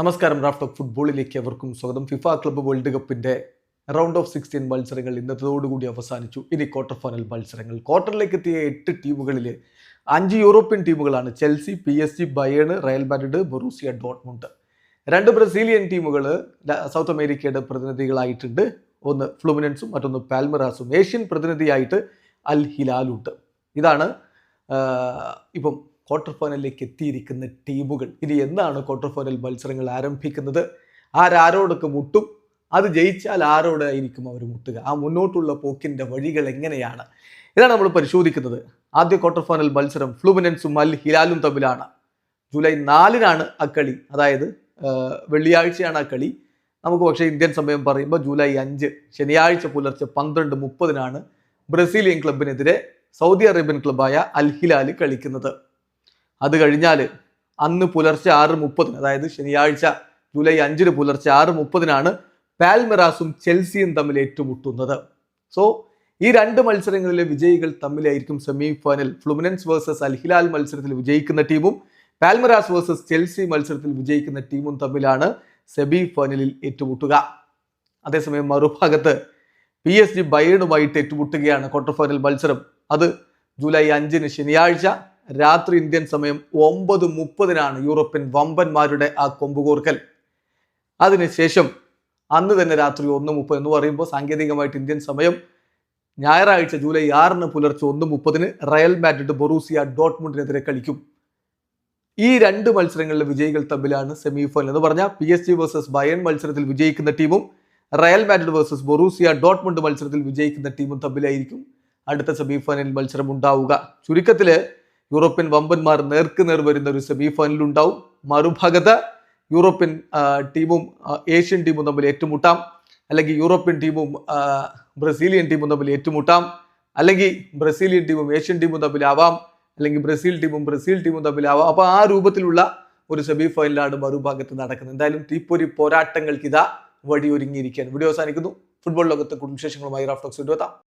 നമസ്കാരം raft of ഫുട്ബോളിലേക്ക് അവർക്കും സ്വാഗതം. ഫിഫ ക്ലബ്ബ് വേൾഡ് കപ്പിന്റെ റൗണ്ട് ഓഫ് സിക്സ്റ്റീൻ മത്സരങ്ങൾ ഇന്നത്തോടുകൂടി അവസാനിച്ചു. ഇനി ക്വാർട്ടർ ഫൈനൽ മത്സരങ്ങൾ. ക്വാർട്ടറിലേക്ക് എത്തിയ എട്ട് ടീമുകളിൽ അഞ്ച് യൂറോപ്യൻ ടീമുകളാണ് Chelsea P S G Bayern Real Madrid Borussia Dortmund. രണ്ട് ബ്രസീലിയൻ ടീമുകൾ സൗത്ത് അമേരിക്കയുടെ പ്രതിനിധികളായിട്ടുണ്ട്. ഒന്ന് ഫ്ലുമിനൻസും മറ്റൊന്ന് പാൽമറാസും. ഏഷ്യൻ പ്രതിനിധിയായിട്ട് അൽ ഹിലാലുണ്ട്. ഇതാണ് ഇപ്പം ക്വാർട്ടർ ഫൈനലിലേക്ക് എത്തിയിരിക്കുന്ന ടീമുകൾ. ഇനി എന്നാണ് ക്വാർട്ടർ ഫൈനൽ മത്സരങ്ങൾ ആരംഭിക്കുന്നത്? ആരാരോടൊക്കെ മുട്ടും? അത് ജയിച്ചാൽ ആരോടായിരിക്കും അവർ മുട്ടുക? ആ മുന്നോട്ടുള്ള പോക്കിന്റെ വഴികൾ എങ്ങനെയാണ്? ഇതാണ് നമ്മൾ പരിശോധിക്കുന്നത്. ആദ്യ ക്വാർട്ടർ ഫൈനൽ മത്സരം ഫ്ലുമിനൻസും അൽ ഹിലാലും തമ്മിലാണ്. ജൂലൈ നാലിനാണ് ആ കളി. അതായത് വെള്ളിയാഴ്ചയാണ് ആ കളി. നമുക്ക് പക്ഷേ ഇന്ത്യൻ സമയം പറയുമ്പോൾ ജൂലൈ അഞ്ച് ശനിയാഴ്ച പുലർച്ചെ പന്ത്രണ്ട് മുപ്പതിനാണ് ബ്രസീലിയൻ ക്ലബിനെതിരെ സൗദി അറേബ്യൻ ക്ലബായ അൽ ഹിലാൽ കളിക്കുന്നത്. അത് കഴിഞ്ഞാൽ അന്ന് പുലർച്ചെ ആറ് മുപ്പതിന് അതായത് ശനിയാഴ്ച ജൂലൈ അഞ്ചിന് പുലർച്ചെ ആറ് മുപ്പതിനാണ് പാൽമെറാസും ചെൽസിയും തമ്മിൽ ഏറ്റുമുട്ടുന്നത്. സോ ഈ രണ്ട് മത്സരങ്ങളിലെ വിജയികൾ തമ്മിലായിരിക്കും semi final Fluminense versus Al Hilal മത്സരത്തിൽ വിജയിക്കുന്ന ടീമും പാൽമെറാസ് വേഴ്സസ് ചെൽസി മത്സരത്തിൽ വിജയിക്കുന്ന ടീമും തമ്മിലാണ് സെമി ഫൈനലിൽ ഏറ്റുമുട്ടുക. അതേസമയം മറുഭാഗത്ത് പി എസ് ജി ബയേണുമായിട്ട് ഏറ്റുമുട്ടുകയാണ് ക്വാർട്ടർ ഫൈനൽ മത്സരം. അത് ജൂലൈ അഞ്ചിന് ശനിയാഴ്ച രാത്രി ഇന്ത്യൻ സമയം ഒമ്പത് മുപ്പതിനാണ് യൂറോപ്യൻ വമ്പന്മാരുടെ ആ കൊമ്പുകോർക്കൽ. അതിനുശേഷം അന്ന് തന്നെ രാത്രി ഒന്ന് മുപ്പത് എന്ന് പറയുമ്പോൾ സാങ്കേതികമായിട്ട് ഇന്ത്യൻ സമയം ഞായറാഴ്ച ജൂലൈ ആറിന് പുലർച്ചെ ഒന്ന് മുപ്പതിന് റയൽ മാഡ്രിഡ് ബൊറൂസിയ ഡോട്ട്മുണ്ടിനെതിരെ കളിക്കും. ഈ രണ്ട് മത്സരങ്ങളിലെ വിജയികൾ തമ്മിലാണ് സെമി ഫൈനൽ എന്ന് പറഞ്ഞാൽ P S G versus Bayern മത്സരത്തിൽ വിജയിക്കുന്ന ടീമും Real Madrid versus Borussia Dortmund മത്സരത്തിൽ വിജയിക്കുന്ന ടീമും തമ്മിലായിരിക്കും അടുത്ത സെമി ഫൈനൽ മത്സരം ഉണ്ടാവുക. ചുരുക്കത്തിൽ യൂറോപ്യൻ വമ്പന്മാർ നേർക്ക് നേർ വരുന്ന ഒരു സെമി ഫൈനൽ ഉണ്ടാവും. മറുഭാഗത്ത് യൂറോപ്യൻ ടീമും ഏഷ്യൻ ടീമും തമ്മിൽ ഏറ്റുമുട്ടാം. അല്ലെങ്കിൽ യൂറോപ്യൻ ടീമും ബ്രസീലിയൻ ടീമും തമ്മിൽ ഏറ്റുമുട്ടാം. അല്ലെങ്കിൽ ബ്രസീലിയൻ ടീമും ഏഷ്യൻ ടീമും തമ്മിലാവാം അല്ലെങ്കിൽ ബ്രസീൽ ടീമും ബ്രസീൽ ടീമും തമ്മിലാവാം അപ്പോൾ ആ രൂപത്തിലുള്ള ഒരു സെമി ഫൈനലാണ് മറുഭാഗത്ത് നടക്കുന്നത്. എന്തായാലും തീപ്പൊരി പോരാട്ടങ്ങൾക്ക് ഇതാ വഴിയൊരുങ്ങിയിരിക്കുകയാണ്. വീഡിയോ അവസാനിക്കുന്നു. ഫുട്ബോൾ ലോകത്തെ കുടുംബ വിശേഷങ്ങളുമായി റാഫ്റ്റോക്സ് എത്താം.